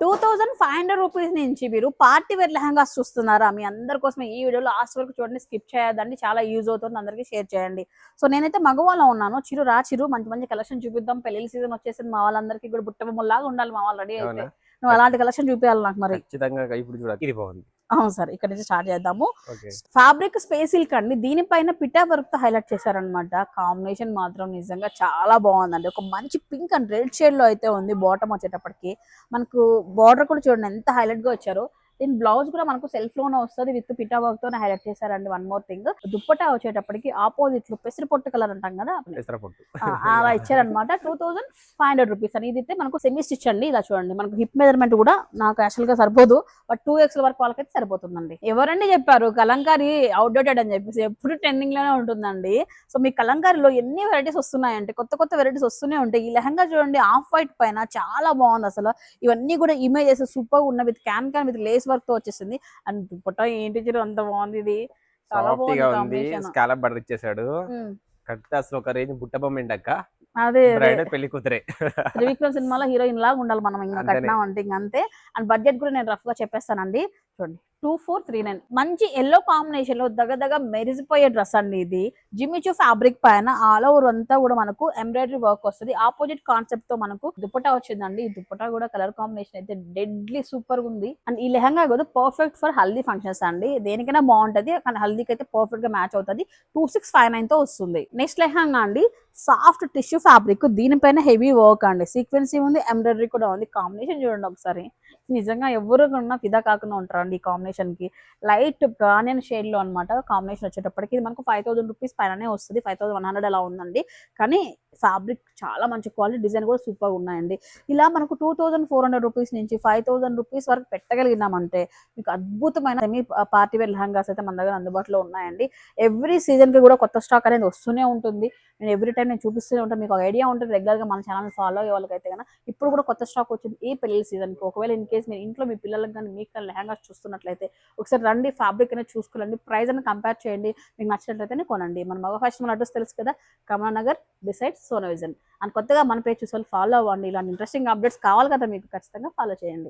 Two thousand five hundred rupees నుంచి మీరు party wear lehengas చూస్తున్నారా? మీ అందరి కోసం ఈ వీడియో లాస్ట్ వరకు చూడండి స్కిప్ చేయదండి చాలా యూజ్ అవుతుంది అందరికీ షేర్ చేయండి. సో నేనైతే మగవాళ్ళలో ఉన్నాను చిరు రా చిరు మంచి మంచి కలెక్షన్ చూపిద్దాం పెళ్ళి సీజన్ వచ్చేసింది మా వాళ్ళందరికీ కూడా బుట్ట బొమ్మలాగా ఉండాలి మా వాళ్ళు రెడీ అయితే? నువ్వు అలాంటి కలెక్షన్ చూపించాలి నాకు మరి. ఖచ్చితంగా ఇప్పుడు చూడ ఇది బాగుంది. అవును సార్ ఇక్కడ నుంచి స్టార్ట్ చేద్దాము. ఫ్యాబ్రిక్ స్పేస్ సిల్క్ అండి. దీనిపైన పిటా వర్క్తో హైలైట్ చేశారనమాట కాంబినేషన్ మాత్రం నిజంగా చాలా బాగుందండి. ఒక మంచి పింక్ అండ్ రెడ్ షేడ్లో అయితే ఉంది బాటమ్ వచ్చేటప్పటికి. మనకు బార్డర్ కూడా చూడండి ఎంత హైలైట్గా వచ్చారో. దీని బ్లౌజ్ కూడా మనకు సెల్ఫ్లోనే వస్తుంది. విత్ పిటా వర్క్ తోనే హైలైట్ చేశారండి వన్ మోర్ థింగ్ దుప్పటా వచ్చేటప్పటికి ఆపోజిట్లో పెసరి పొట్టు కలర్ అంటాం కదా అలా ఇచ్చారనమాట two thousand five hundred rupees అని. ఇది అయితే మనకు సెమీ స్టిచ్ అండి. ఇలా చూడండి. మనకు హిప్ మెజర్మెంట్ కూడా నాకు యాక్చువల్గా సరిపోదు. బట్ టూ ఎక్స్ వరకు వాళ్ళకైతే సరిపోతుందండి. ఎవరండి చెప్పారు? కలంకారీ అవుట్డేటెడ్ అని చెప్పేసి ఎప్పుడు ట్రెండింగ్లోనే ఉంటుందండి. సో మీ కలంకారీలో ఎన్ని వెరైటీస్ వస్తున్నాయంటే కొత్త కొత్త వెరైటీస్ వస్తూనే ఉంటాయి. ఈ లెహంగా చూడండి ఆఫ్ వైట్ పైన చాలా బాగుంది అసలు. ఇవన్నీ కూడా ఇమేజెస్ సూపర్ ఉన్న with can can with lace వర్క్తో వచ్చేసింది. అండ్ దుప్పటా ఏంటి చిరు అంత బాగుంది ఇది. చాలా బాగుంది స్కాలప్ బటర్ ఇచ్చేసాడు. కరెక్ట్ అసలు ఒక రేంజ్ బుట్ట బొమ్మ అక్క? అదే పెళ్ళి కూతురే. త్రివిక్రమ్ సినిమాలో హీరోయిన్ లాగా ఉండాలి మనం. ఇంకా. కట్టినాం అంటే ఇంక అంతే. అండ్ బడ్జెట్ కూడా నేను రఫ్గా చెప్పేస్తానండి. చూడండి. టూ ఫోర్ త్రీ నైన్ మంచి ఎల్లో కాంబినేషన్లో దగ్గర మెరిసిపోయే డ్రెస్ అండి ఇది. జిమిచూ ఫ్యాబ్రిక్ పైన ఆల్ ఓవర్ అంతా కూడా మనకు ఎంబ్రాయిడరీ వర్క్ వస్తుంది. ఆపోజిట్ కాన్సెప్ట్తో మనకు దుప్పటా వచ్చిందండి. ఈ దుప్పటా కూడా కలర్ కాంబినేషన్ అయితే డెడ్లీ సూపర్గా ఉంది. అండ్ ఈ లెహంగా కూడా పర్ఫెక్ట్ ఫర్ హల్దీ ఫంక్షన్స్ అండి. దేనికైనా బాగుంటది కానీ హల్దీకి అయితే పర్ఫెక్ట్గా మ్యాచ్ అవుతుంది. టూ సిక్స్ ఫైవ్ నైన్తో వస్తుంది. నెక్స్ట్ లెహంగా అండి. సాఫ్ట్ టిష్యూ ఫ్యాబ్రిక్ దీనిపైన హెవీ వర్క్ అండి. సీక్వెన్సీ ఉంది ఎంబ్రాయిడరీ కూడా ఉంది. కాంబినేషన్ చూడండి ఒకసారి. నిజంగా ఎవరు కూడా ఫిదా కాకుండా ఉంటారు ఉంటారండి ఈ కాంబినేషన్కి. లైట్ ఆనియన్ షేడ్లో అనమాట కాంబినేషన్ వచ్చేటప్పటికి ఇది మనకు ఫైవ్ థౌసండ్ రూపీస్ పైననే వస్తుంది. ఫైవ్ థౌసండ్ వన్ హండ్రెడ్ అలా ఉందండి. కానీ ఫ్యాబ్రిక్ చాలా మంచి క్వాలిటీ డిజైన్ కూడా సూపర్ ఉన్నాయండి. ఇలా మనకు two thousand four hundred rupees నుంచి ఫైవ్ థౌసండ్ రూపీస్ వరకు పెట్టగలిగినామంటే మీకు అద్భుతమైన సెమీ పార్టీ వేర్ లెహంగాస్ అయితే మన దగ్గర అందుబాటులో ఉన్నాయండి. ఎవ్రీ సీజన్కి కూడా కొత్త స్టాక్ అనేది వస్తూనే ఉంటుంది. నేను ఎవ్రీ టైం నేను చూపిస్తూనే ఉంటాను మీకు ఐడియా ఉంటుంది రెగ్యులర్గా మన ఛానల్ ఫాలో అయ్యే వాళ్ళకైతే కన్నా ఇప్పుడు కూడా కొత్త స్టాక్ వచ్చింది ఈ పెళ్ళి సీజన్కి ఒకవేళ ఇన్ కేస్ మీరు ఇంట్లో మీ పిల్లలకు కానీ మీకు కానీ లెహంగాస్ చూస్తున్నట్లయితే ఒకసారి రండి ఫ్యాబ్రిక్ అనేది చూసుకోండి ప్రైస్ అని కంపేర్ చేయండి. మీకు నచ్చినట్లయితేనే కొనండి. మన మగ ఫ్యాషన్ అడ్రస్ తెలుసు కదా Kamalanagar designs Sono vision and కొత్తగా మన పేజ్ చూసే ఫాలో అవ్వండి. ఇలాంటి ఇంట్రెస్టింగ్ అప్డేట్స్ కావాలి కదా మీకు ఖచ్చితంగా ఫాలో చేయండి.